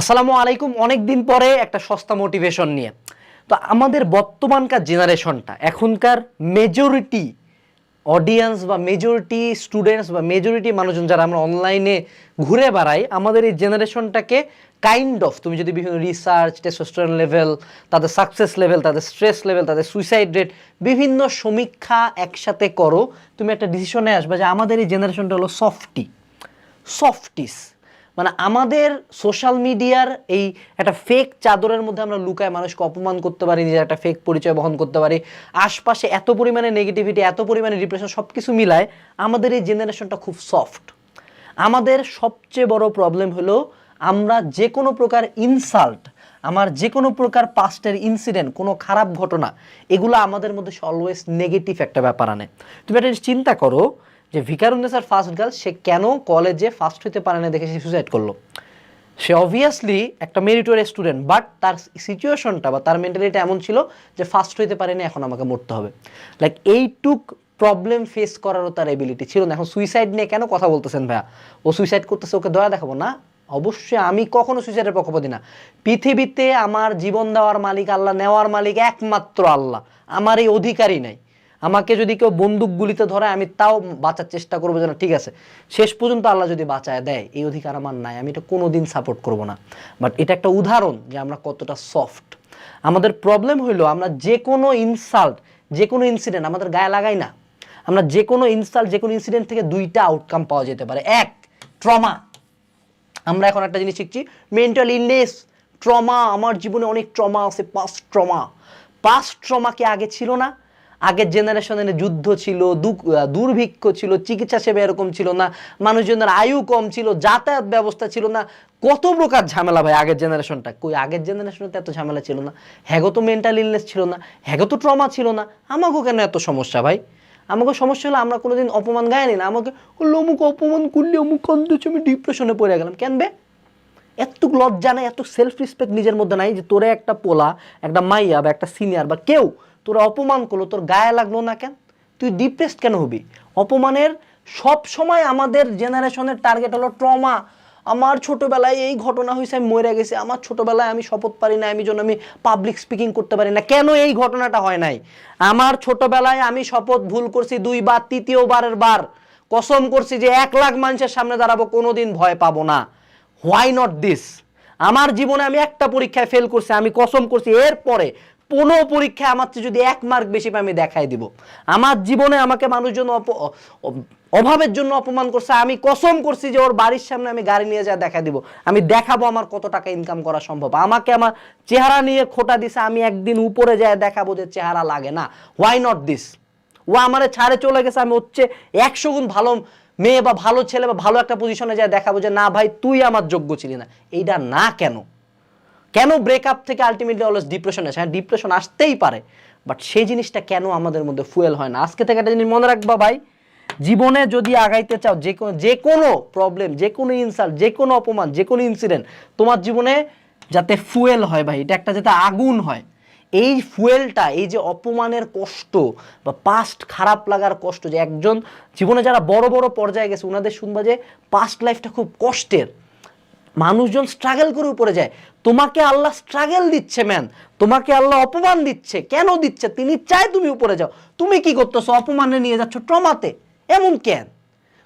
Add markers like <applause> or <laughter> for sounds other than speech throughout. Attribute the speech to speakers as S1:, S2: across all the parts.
S1: আসসালামু আলাইকুম, অনেক দিন পরে একটা সস্তা মোটিভেশন নিয়ে। তো আমাদের বর্তমানকার জেনারেশনটা এখনকার মেজরিটি অডিয়েন্স বা মেজরিটি স্টুডেন্টস বা মেজরিটি মানুষজন যারা আমরা অনলাইনে ঘুরে বেড়াই, আমাদের এই জেনারেশনটাকে কাইন্ড অফ তুমি যদি বিভিন্ন রিসার্চ টেস্টোস্টেরন লেভেল তাদের সাকসেস লেভেল তাদের স্ট্রেস লেভেল তাদের সুইসাইড রেট বিভিন্ন সমীক্ষা একসাথে করো, তুমি একটা ডিসিশনে আসবে যে আমাদের এই জেনারেশনটা হলো সফটি সফটিস মানে আমাদের সোশ্যাল মিডিয়ার এই একটা ফেক চাদরের মধ্যে আমরা লুকায় মানুষকে অপমান করতে পারি, নিজের একটা ফেক পরিচয় বহন করতে পারি। আশপাশে এত পরিমাণে নেগেটিভিটি এত পরিমাণে ডিপ্রেশন সব কিছু মিলায় আমাদের এই জেনারেশনটা খুব সফট আমাদের সবচেয়ে বড় প্রবলেম হলো আমরা যে কোনো প্রকার ইনসাল্ট আমার যে কোনো প্রকার পাস্টের ইনসিডেন্ট কোনো খারাপ ঘটনা, এগুলো আমাদের মধ্যে অলওয়েজ নেগেটিভ একটা ব্যাপার আনে। তুমি একটা চিন্তা করো যে ভিকারুন্নেসার ফার্স্ট গার্ল, সে কেন কলেজে ফার্স্ট হতে পারে না দেখে সে সুসাইড করল? সে অবভিয়াসলি একটা মেরিটোরিয়াস স্টুডেন্ট বাট তার সিচুয়েশনটা বা তার মেন্টালিটি এমন ছিল যে ফার্স্ট হইতে পারেনি এখন আমাকে মরতে হবে। লাইক এইটুক প্রবলেম ফেস করারও তার এবিলিটি ছিল না। এখন সুইসাইড নিয়ে কেন কথা বলতেছেন ভাইয়া? ও সুইসাইড করতেছে, ওকে দয়া দেখাবো না। অবশ্যই আমি কখনো সুইসাইডের পক্ষপাতি না। পৃথিবীতে আমার জীবন দেওয়ার মালিক আল্লাহ, নেওয়ার মালিক একমাত্র আল্লাহ। আমার এই অধিকারই নাই। আমাকে যদি কেউ বন্দুক গুলিতে ধরে, আমি তাও বাঁচার চেষ্টা করব যেন, ঠিক আছে? শেষ পর্যন্ত আল্লাহ যদি বাঁচায় দেয়, এই অধিকার আমার নাই, আমি এটা কোনো দিন সাপোর্ট করব না। বাট এটা একটা উদাহরণ যে আমরা কতটা সফট আমাদের প্রবলেম হইল, আমরা যে কোনো ইনসাল্ট যে কোনো ইনসিডেন্ট আমাদের গায়ে লাগাই না। আমরা যে কোনো ইনসাল্ট যে কোনো ইনসিডেন্ট থেকে দুইটা আউটকাম পাওয়া যেতে পারে। এক ট্রমা আমরা এখন একটা জিনিস শিখছি মেন্টাল ইলনেস ট্রমা আমার জীবনে অনেক ট্রমা আছে পাস্ট ট্রমা পাস্ট ট্রমা কি আগে ছিল না আগের জেনারেশনের যুদ্ধ ছিল দুর্ভিক্ষ ছিল, চিকিৎসা সেবা এরকম ছিল না, মানুষজনের আয়ু কম ছিল, যাতায়াত ব্যবস্থা ছিল না। কত প্রকার ঝামেলা ভাই আগের জেনারেশনটা কই, আগের জেনারেশনে তো এত ঝামেলা ছিল না। হ্যাগো তো মেন্টাল ইলনেস ছিল না হ্যাগো তো ট্রমা ছিল না। আমাকেও কেন এত সমস্যা ভাই? আমাকে সমস্যা হলো আমরা কোনোদিন অপমান গায়নি না, আমাকে হলো অমুক অপমান করলে, অমুক কান্দছে আমি ডিপ্রেশনে পড়ে গেলাম। কেন বে? এতটুক লজ্জা নাই, এত সেলফ রেসপেক্ট নিজের মধ্যে নাই যে তোরে একটা পোলা, একটা মাইয়া বা একটা সিনিয়র বা কেউ তোরা অপমান করল, তোর গায়ে লাগল না কেন? তুই ডিপ্রেসড কেন হবি? অপমানের সব সময় আমাদের জেনারেশনের টার্গেট হলো ট্রমা আমার ছোটবেলায় এই ঘটনা হয়েছে আমি মরে গেছি। আমার ছোটবেলায় আমি শপথ পারি না আমি জন্য আমি পাবলিক স্পিকিং করতে পারি না। কেন এই ঘটনাটা হয় নাই? আমার ছোটবেলায় আমি শপথ ভুল করছি দুইবার, তৃতীয়বারের বার। কসম করছি যে এক লাখ মানুষের সামনে দাঁড়াবো কোনো দিন ভয় পাবো না। হোয়াই নট দিস আমার জীবনে আমি একটা পরীক্ষায় ফেল করছি, আমি কসম করছি। এরপরে পনেরো পরীক্ষায় আমার চেয়ে যদি এক মার্ক বেশি পাই আমি দেখাই দিব। আমার জীবনে আমাকে মানুষজন অভাবের জন্য অপমান করছে, আমি কসম করছি যে ওর বাড়ির সামনে আমি গাড়ি নিয়ে যা দেখা দিব। আমি দেখাবো আমার কত টাকা ইনকাম করা সম্ভব। আমাকে আমার চেহারা নিয়ে খোটা দিছে, আমি একদিন উপরে যায় দেখাবো যে চেহারা লাগে না। হোয়াই নট দিস ও আমারে ছাড়ে চলে গেছে, আমি হচ্ছে একশো গুণ ভালো মেয়ে বা ভালো ছেলে বা ভালো একটা পজিশনে যায় দেখাবো যে, না ভাই, তুই আমার যোগ্য ছিলি না। এইটা না কেন? কেন ব্রেকআপ থেকে আলটিমেটলি অলওয়েজ ডিপ্রেশন আসে? হ্যাঁ ডিপ্রেশন আসতেই পারে বাট সেই জিনিসটা কেন আমাদের মধ্যে ফুয়েল হয় না? আজকে থেকে একটা জিনিস মনে রাখবা ভাই, জীবনে যদি আগাইতে চাও, যে কোনো যে কোনো প্রবলেম যে কোনো ইনসাল্ট যে কোনো অপমান, যে কোনো ইনসিডেন্ট তোমার জীবনে যাতে ফুয়েল হয় ভাই, এটা একটা যাতে আগুন হয়। এই ফুয়েলটা এই যে অপমানের কষ্ট বা পাস্ট খারাপ লাগার কষ্ট, যে একজন, জীবনে যারা বড় বড় পর্যায়ে গেছে ওনাদের শুনবা যে পাস্ট লাইফটা খুব কষ্টের। মানুষজন স্ট্রাগল করে উপরে যায়। তোমাকে আল্লাহ স্ট্রাগল দিচ্ছে ম্যান তোমাকে আল্লাহ অপমান দিচ্ছে। কেন দিচ্ছে? তিনি চায় তুমি উপরে যাও। তুমি কি করতেছো? অপমানে নিয়ে যাচ্ছ ট্রমাতে। এমন কেন?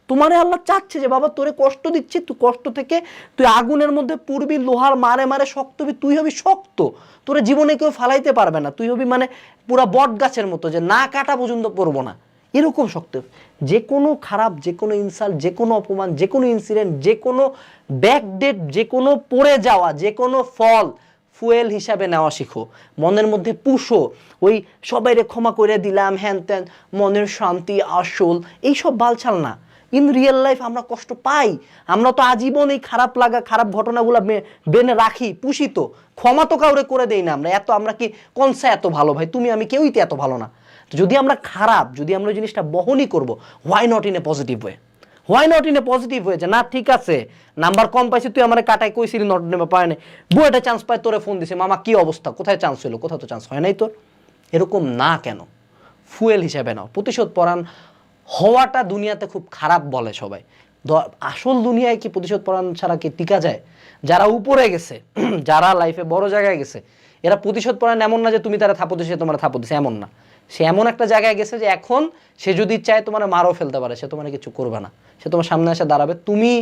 S1: তোমারে আল্লাহ চাচ্ছে যে, বাবা, তোরে কষ্ট দিচ্ছি তুই কষ্ট থেকে তুই আগুনের মধ্যে পূর্বী লোহার মারে মারে শক্ত হবি, তুই হবি শক্ত। তোরে জীবনে কেউ ফালাইতে পারবে না। তুই হবি মানে পুরা বট গাছের মতো যে, না কাটা পর্যন্ত পড়ব না। এরকম শক্ত। যে কোনো খারাপ, যে কোনো ইনসাল্ট যে কোনো অপমান, যে কোনো ইনসিডেন্ট যে কোনো ব্যাকডেট যে কোনো পড়ে যাওয়া, যে কোনো ফল ফুয়েল হিসাবে নেওয়া শিখো। মনের মধ্যে পুষো। ওই সবাইরে ক্ষমা করে দিলাম, হ্যান ত্যান, মনের শান্তি, আসল, এইসব বালছাল না। ইন রিয়েল লাইফ আমরা কষ্ট পাই। আমরা তো আজীবন এই খারাপ লাগা, খারাপ ঘটনাগুলো বেনে রাখি, পুষি তো। ক্ষমা তো কাউরে করে দেই না আমরা। এত আমরা কি কনসা এত ভালো ভাই? তুমি আমি কেউই তো এত ভালো না। যদি আমরা খারাপ, যদি আমরা ওই জিনিসটা বহনই করব why not in a positive way why not in a positive way যে না, ঠিক আছে নাম্বার কম পাইছি, তুই আমার কাটাই কইছিলি নট নেবে পায় না বুয়েটা চান্স পায়, তোরে ফোন দিছে, মামা, কি অবস্থা? কোথায় চান্স হলো কোথাও তো চান্স হয় নাই তোর। এরকম না কেন? ফুয়েল হিসেবে নাও। প্রতিশোধ পরাণ হওয়াটা দুনিয়াতে খুব খারাপ বলে সবাই। আসল দুনিয়ায় কি প্রতিশোধ পরায়ণ ছাড়া কি টিকা যায়? যারা উপরে গেছে, <clears throat> যারা লাইফে বড় জায়গায় গেছে, এরা প্রতিশোধ পরায়ণ এমন না যে তুমি তারা থাপো দিছে তোমার থাপো দিছে, এমন না। সে এমন একটা জায়গায় গেছে যে এখন সে যদি চায় তোমার মারও ফেলতে পারে, সে তোমার কিছু করবে না। সে তোমার সামনে এসে দাঁড়াবে। তুমি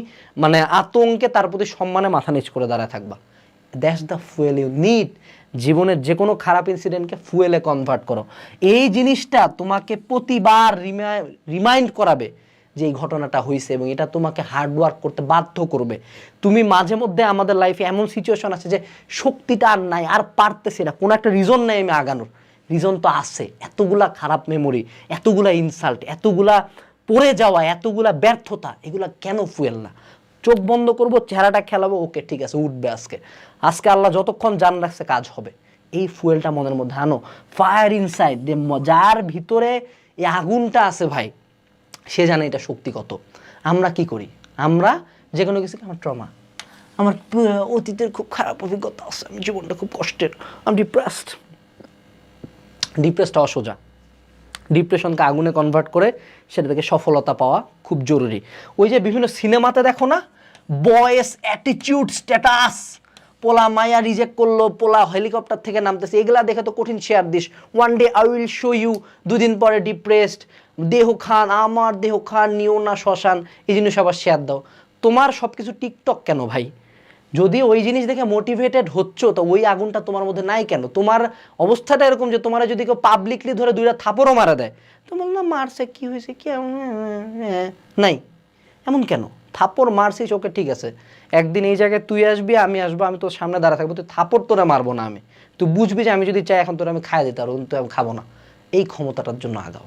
S1: মানে আতঙ্কে তার প্রতি সম্মানে মাথা নিচ করে দাঁড়ায় থাকবা। That's the fuel you need জীবনের যে কোনো খারাপ ইনসিডেন্টকে ফুয়েলে কনভার্ট করো। এই জিনিসটা তোমাকে প্রতিবার রিমাইন্ড করাবে যে এই ঘটনাটা হয়েছে এবং এটা তোমাকে হার্ডওয়ার্ক করতে বাধ্য করবে। তুমি মাঝে মধ্যে আমাদের লাইফে এমন সিচুয়েশন আছে যে শক্তিটা আর নাই, আর পারতেছি না। কোনো একটা রিজন নেই আমি আগানোর। রিজন তো আছে। এতগুলা খারাপ মেমোরি এতগুলা ইনসাল্ট এতগুলা পড়ে যাওয়া, এতগুলা ব্যর্থতা, এগুলা কেন ফুয়েল না? চোখ বন্ধ করব, চেহারাটা খেলাবো, ওকে ঠিক আছে, উঠবে আজকে। আজকে আল্লাহ যতক্ষণ জান রাখছে, কাজ হবে। এই ফুয়েলটা মনের মধ্যে, আনো। ফায়ার ইনসাইড যার ভিতরে এই আগুনটা আছে ভাই, সে জানে এটা শক্তি কত। আমরা কি করি? আমরা যে কোনো কিছু আমার ট্রমা আমার অতীতের খুব খারাপ অভিজ্ঞতা আছে, আমি জীবনটা খুব কষ্টের আমি ডিপ্রেসড ডিপ্রেসটা অসোজা ডিপ্রেশনকে আগুনে কনভার্ট করে সেটা থেকে সফলতা পাওয়া খুব জরুরি। ওই যে বিভিন্ন সিনেমাতে দেখো না? বয়েস অ্যাটিটিউড স্ট্যাটাস পোলা মায়া রিজেক্ট করল, পোলা হেলিকপ্টার থেকে নামতেছে। এগুলা দেখে তো কঠিন share this. One day I will show you দুদিন পরে ডিপ্রেসড দেহ খান, আমার দেহ খান, নিও না শ্মশান। এই জিনিস আবার শেয়ার দাও। তোমার সব কিছু টিকটক কেন ভাই? যদি ওই জিনিস দেখে মোটিভেটেড হচ্ছ, তো ওই আগুনটা তোমার মধ্যে নাই কেন? তোমার অবস্থাটা এরকম যে তোমার যদি কেউ পাবলিকলি ধরে দুইটা থাপড়ও মারা দেয়, তো বললাম মারছে, কি হয়েছে, কি নাই। এমন কেন? থাপড় মারছিস, ওকে ঠিক আছে। একদিন এই জায়গায় তুই আসবি, আমি আসব, আমি তোর সামনে দাঁড়া থাকব, তুই থাপড় তোরা মারবো না আমি। তুই বুঝবি যে আমি যদি চাই এখন তোরা আমি খাই দিতে পারব, কিন্তু আমি খাব না। এই ক্ষমতাটার জন্য আগাও।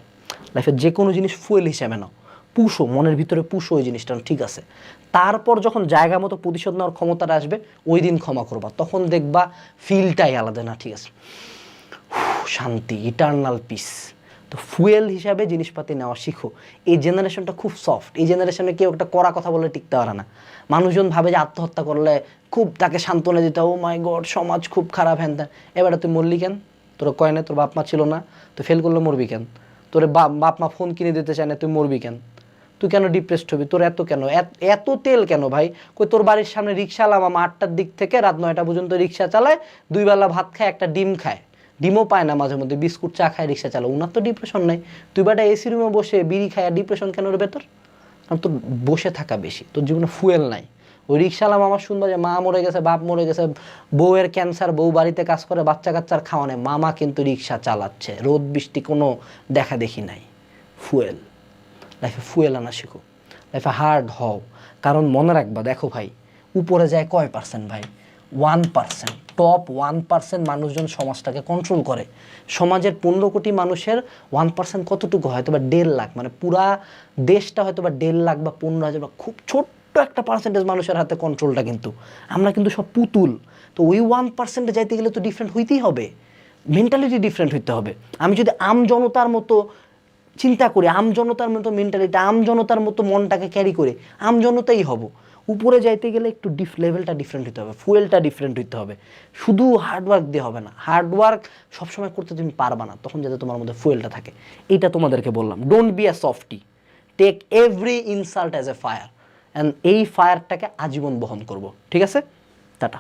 S1: লাইফের যে কোনো জিনিস ফুয়েল হিসেবে নাও। পুষো, মনের ভিতরে পুষো ওই জিনিসটা, ঠিক আছে। তারপর যখন জায়গা মতো প্রতিশোধ নেওয়ার ক্ষমতাটা আসবে, ওই দিন ক্ষমা করবা। তখন দেখবা ফিলটাই আলাদা না, ঠিক আছে। শান্তি ইটার্নাল পিস তো ফুয়েল হিসাবে জিনিসপাতি নেওয়া শিখো। এই জেনারেশনটা খুব সফট এই জেনারেশনে কেউ একটা করা কথা বলে টিকতে পারে না। মানুষজন ভাবে যে আত্মহত্যা করলে খুব তাকে সান্ত্বনা দিতে ও মাই গড সমাজ খুব খারাপ, হ্যান ত্যান। এবারে তুই মরলি কেন? তোর কয় না তোর বাপ মা ছিল না? তুই ফেল করলে মরবি কেন? তোর বাপ মা ফোন কিনে দিতে চায় না, তুই মরবি কেন? তুই কেন ডিপ্রেসড হবি? তোর এত কেন? এত- তেল কেন ভাই? কই তোর বাড়ির সামনে রিক্সা মামা আটটার দিক থেকে রাত নয়টা পর্যন্ত রিক্সা চালায়, দুই বেলা ভাত খায়, একটা ডিম খায়। ডিমও পায় না মাঝে মধ্যে, বিস্কুট চা খায়, রিক্সা চালায়। উনার তো ডিপ্রেশন নাই। তুই বেটা এসি রুমে বসে বিড়ি খায়, আর ডিপ্রেশন কেন রে ভেতর? কারণ তোর বসে থাকা বেশি, তোর জীবনে ফুয়েল নাই। ওই রিক্সাওয়ালা মামা শুনবা যে মা মরে গেছে, বাপ মরে গেছে, বউয়ের ক্যান্সার বউ বাড়িতে কাজ করে, বাচ্চা কাচ্চার খাওয়া নেই। মামা কিন্তু রিক্সা চালাচ্ছে, রোদ বৃষ্টি কোনো দেখা দেখি নাই। ফুয়েল লাইফে ফুয়েল আনা শিখো, লাইফে হার্ড হও। কারণ মনে রাখবা, দেখো ভাই, উপরে যায় কয় পার্সেন্ট ভাই? One percent top one percent মানুষজন সমাজটাকে কন্ট্রোল করে। সমাজের পনেরো কোটি মানুষের ওয়ান পার্সেন্ট কতটুকু হয়তো বা দেড় লাখ মানে পুরা দেশটা হয়তো বা দেড় লাখ বা পনেরো হাজার বা খুব ছোট্ট একটা পার্সেন্টেজ মানুষের হাতে কন্ট্রোলটা কিন্তু। আমরা কিন্তু সব পুতুল। তো ওই ওয়ান পার্সেন্টে যাইতে গেলে তো ডিফারেন্ট হইতেই হবে। মেন্টালিটি ডিফারেন্ট হইতে হবে। আমি যদি আম জনতার মতো চিন্তা করি, আম জনতার মতো মেন্টালিটি আম জনতার মতো মনটাকে ক্যারি করে, আম জনতাই হব। উপরে যাইতে গেলে একটু ডিফ লেভেলটা ডিফারেন্ট হতে হবে ফুয়েলটা ডিফারেন্ট হতে হবে। শুধু হার্ডওয়ার্ক দিয়ে হবে না হার্ডওয়ার্ক সবসময় করতে তুমি পারবা না, তখন যাতে তোমার মধ্যে ফুয়েলটা থাকে। এইটা তোমাদেরকে বললাম don't be a softie take every insult as a fire and এই ফায়ারটাকে আজীবন বহন করব। ঠিক আছে? টাটা।